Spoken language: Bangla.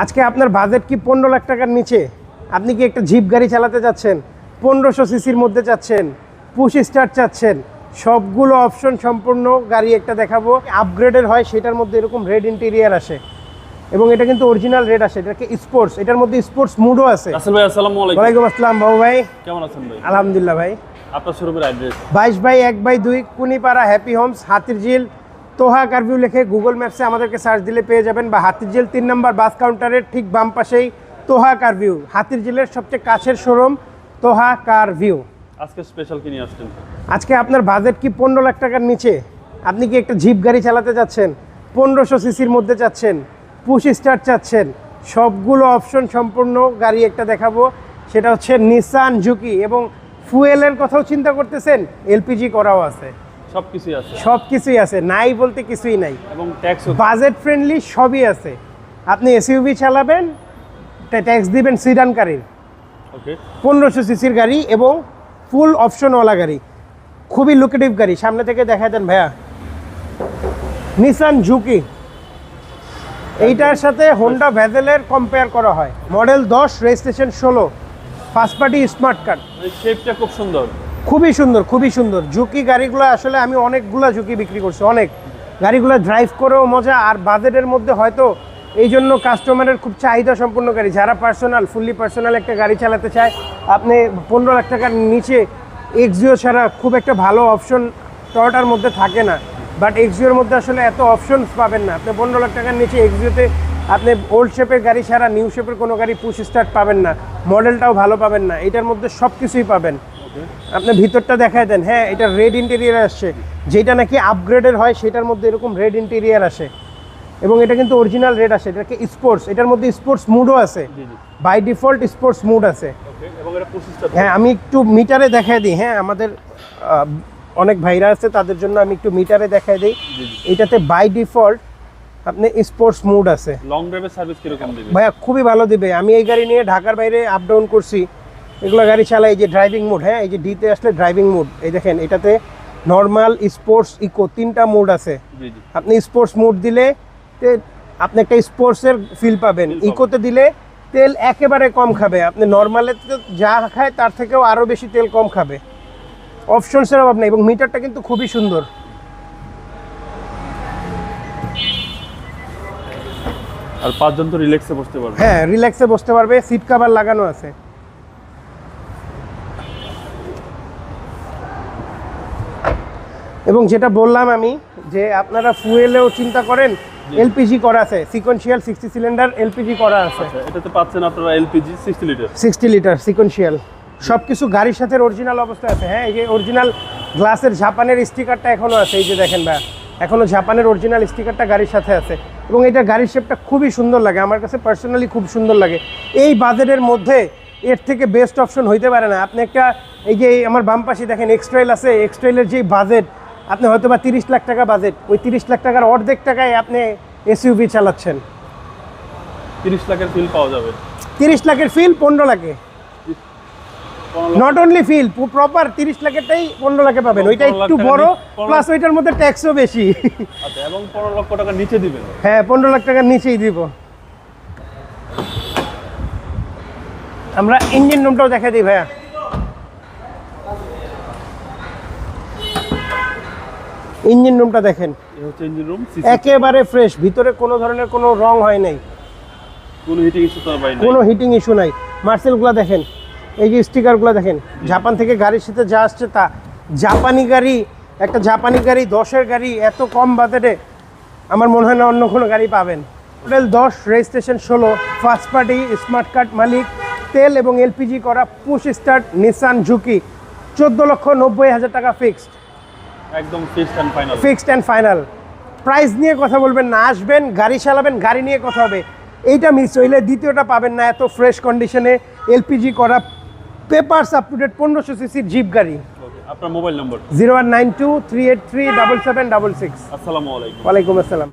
আজকে আপনার বাজেট কি পনেরো লাখ টাকার নিচে? আপনি কি একটা জিপ গাড়ি চালাতে যাচ্ছেন? পনেরোশো সিসির মধ্যে চাচ্ছেন পুশ স্টার চাচ্ছেন? সবগুলো অপশন সম্পূর্ণ গাড়ি একটা দেখাবো। আপগ্রেডের হয় সেটার মধ্যে এরকম রেড ইন্টেরিয়ার আসে। এবং এটা কিন্তু অরিজিনাল রেড আসে এটাকে স্পোর্টস এটার মধ্যে স্পোর্টস মুডও আছে। রাসেল ভাই আসসালামু আলাইকুম। ওয়ালাইকুম আসসালাম বাবু ভাই। কেমন আছেন ভাই? আলহামদুলিল্লাহ ভাই। আপনার শোরুমের অ্যাড্রেস বাইশ বাই এক বাই দুই Kunipara happy homes Hatirjheel Toha car view লিখে গুগল ম্যাপসে আমাদেরকে সার্চ দিলে পেয়ে যাবেন বা হাতিরঝিল তিন নম্বর বাস কাউন্টারের ঠিক বাম পাশেই তোহা কারভিউ হাতিরঝিলের সবচেয়ে কাছের শোরুম তোহা কারভিউ আজকে স্পেশাল কি নিয়ে আসছেন? আজকে আপনার বাজেট কি পনেরো লাখ টাকার নিচে? আপনি কি একটা জিপ গাড়ি চালাতে যাচ্ছেন? পনেরোশো সিসির মধ্যে চাচ্ছেন পুশ স্টার্ট চাচ্ছেন? সবগুলো অপশন সম্পূর্ণ গাড়ি একটা দেখাবো। সেটা হচ্ছে নিসান ঝুঁকি এবং ফুয়েলের কথাও চিন্তা করতেছেন? এলপিজি করাও আছে। সব কিছুই আছে। সব কিছুই আছে নাই বলতে কিছুই নাই। এবং ট্যাক্সও বাজেট ফ্রেন্ডলি সবই আছে। আপনি এসইউভি চালাবেন ট্যাক্স দিবেন সিডান গাড়ির। ওকে পনেরোশো সিসির গাড়ি এবং ফুল অপশনওয়ালা গাড়ি। খুবই লুকেটিভ গাড়ি। সামনে থেকে দেখা দেন ভাইয়া। নিসান ঝুঁকি এইটার সাথে হোন্ডা ভ্যাজেলের কম্পেয়ার করা হয়। মডেল দশ রেজিস্ট্রেশন ষোলো। ফার্স্ট পার্টি স্মার্ট কার্ড শেপটা খুব সুন্দর। খুবই সুন্দর খুবই সুন্দর। ঝুঁকি গাড়িগুলো আসলে আমি অনেকগুলো ঝুঁকি বিক্রি করছি, অনেক। গাড়িগুলো ড্রাইভ করেও মজা, আর বাজেটের মধ্যে হয়তো এই জন্য কাস্টমারের খুব চাহিদা সম্পূর্ণ গাড়ি। যারা পার্সোনাল ফুললি পার্সোনাল একটা গাড়ি চালাতে চায়, আপনি পনেরো লাখ টাকার নিচে এক্সিও ছাড়া খুব একটা ভালো অপশন টয়টার মধ্যে থাকে না। বাট এক্সিওর মধ্যে আসলে এত অপশনস পাবেন না। আপনি পনেরো লাখ টাকার নিচে এক্সিওতে আপনি ওল্ড শেপের গাড়ি ছাড়া নিউ শেপের কোনো গাড়ি পুশ স্টার্ট পাবেন না। মডেলটাও ভালো পাবেন না। এটার মধ্যে সব কিছুই পাবেন। আপনি ভিতরটা দেখায় দেন। হ্যাঁ এটা রেড ইন্টেরিয়ার আসছে। যেটা নাকি আপগ্রেডের হয় সেটার মধ্যে এরকম রেড ইন্টেরিয়ার আসে। এবং এটা কিন্তু অরিজিনাল রেড আসে। এটাকে স্পোর্টস এটার মধ্যে স্পোর্টস মুডও আছে। বাই ডিফল্ট স্পোর্টস মুড আছে। হ্যাঁ আমি একটু মিটারে দেখায় দিই। হ্যাঁ আমাদের অনেক ভাইরা আছে তাদের জন্য আমি একটু মিটারে দেখায় দিই। এটাতে বাই ডিফল্ট আপনি স্পোর্টস মুড আছে। লং ড্রাইভের সার্ভিস কীরকম দিবে? ভাইয়া খুবই ভালো দিবে। আমি এই গাড়ি নিয়ে ঢাকার বাইরে আপ ডাউন করছি। এগুলো গাড়ি চালাই এই যে ড্রাইভিং মোড হ্যাঁ? এই যে ডিতে আসলে ড্রাইভিং মোড এই দেখেন এটাতে নর্মাল স্পোর্টস ইকো তিনটা মোড আছে। আপনি স্পোর্টস মোড দিলে তে আপনি একটা স্পোর্টসের ফিল পাবেন। পাবেন। ইকোতে দিলে তেল একেবারে কম খাবে। আপনি নর্মালে যা খায় তার থেকেও আরও বেশি তেল কম খাবে। অপশনসের অভাব নেই এবং মিটারটা কিন্তু খুবই সুন্দর। আর পাঁচজন তো রিল্যাক্সে বসতে পারবে। হ্যাঁ রিল্যাক্সে বসতে পারবে। সিট কাভার লাগানো আছে। এবং যেটা বললাম আমি যে আপনারা ফুয়েলেও চিন্তা করেন এলপিজি করা আছে সিকোয়েন্সিয়াল সিক্সটি সিলিন্ডার এলপিজি করা আছে। আচ্ছা এটাতে পাচ্ছেন আপনারা LPG sixty litre sixty litre sequential সব কিছু গাড়ির সাথে অরিজিনাল অবস্থায় আছে। হ্যাঁ এই যে অরিজিনাল গ্লাসের জাপানের স্টিকারটা এখনও আছে এই যে দেখেন ভাই। এখনও জাপানের অরিজিনাল স্টিকারটা গাড়ির সাথে আছে। এবং এটা গাড়ির শেপটা খুবই সুন্দর লাগে আমার কাছে পার্সোনালি খুব সুন্দর লাগে। এই বাজেটের মধ্যে এর থেকে বেস্ট অপশন হইতে পারে না। আপনি একটা এই যে আমার বাম পাশে দেখেন এক্সট্রাইল আছে এক্সট্রাইলের যে বাজেট আপনি হয়তো বা তিরিশ লাখ টাকা বাজেট ওই তিরিশ লাখ টাকার অর্ধেক টাকায় আপনি এসইউভি চালাচ্ছেন। তিরিশ লাখের ফিল পাওয়া যাবে। তিরিশ লাখের ফিল পনেরো লাখে। নট অনলি ফিল প্রপার তিরিশ লাখেরটাই পনেরো লাখে পাবেন। ওইটা একটু বড় প্লাস ওইটার মধ্যে ট্যাক্সও বেশি। আচ্ছা এবং পনেরো লক্ষ টাকা নিচে দিবেন। হ্যাঁ পনেরো লাখ টাকার নিচেই দিব। আমরা ইঞ্জিন রুমটাও দেখা দিই ভাইয়া। ইঞ্জিন রুমটা দেখেন। ইঞ্জিন রুম একেবারে ফ্রেশ ভিতরে কোনো ধরনের কোনো রং হয় নাই। কোনো হিটিং ইস্যু কোনো হিটিং নাই। মার্সেলগুলো দেখেন এই যে স্টিকারগুলো দেখেন জাপান থেকে গাড়ির সাথে যা আসছে তা জাপানি গাড়ি একটা জাপানি গাড়ি দশের গাড়ি এত কম বাজেটে আমার মনে হয় না অন্য কোনো গাড়ি পাবেন। মডেল দশ রেজিস্ট্রেশন ষোলো ফার্স্ট পার্টি স্মার্ট কার্ড মালিক তেল এবং এলপিজি করা পুশ স্টার্ট নিসান ঝুঁকি চোদ্দ লক্ষ নব্বই হাজার টাকা ফিক্সড একদম fixed and final fixed and final price নিয়ে কথা বলবেন না আসবেন গাড়ি চালাবেন গাড়ি নিয়ে কথা হবে। এইটা মিস হইলে দ্বিতীয়টা পাবেন না এত ফ্রেশ কন্ডিশনে এলপিজি করা পেপারস আপ টু ডেট পনেরোশো সিসির জিপ গাড়ি। আপনার mobile number zero one nine two three eight three double seven double six আসসালামু আলাইকুম। ওয়ালাইকুম আসসালাম।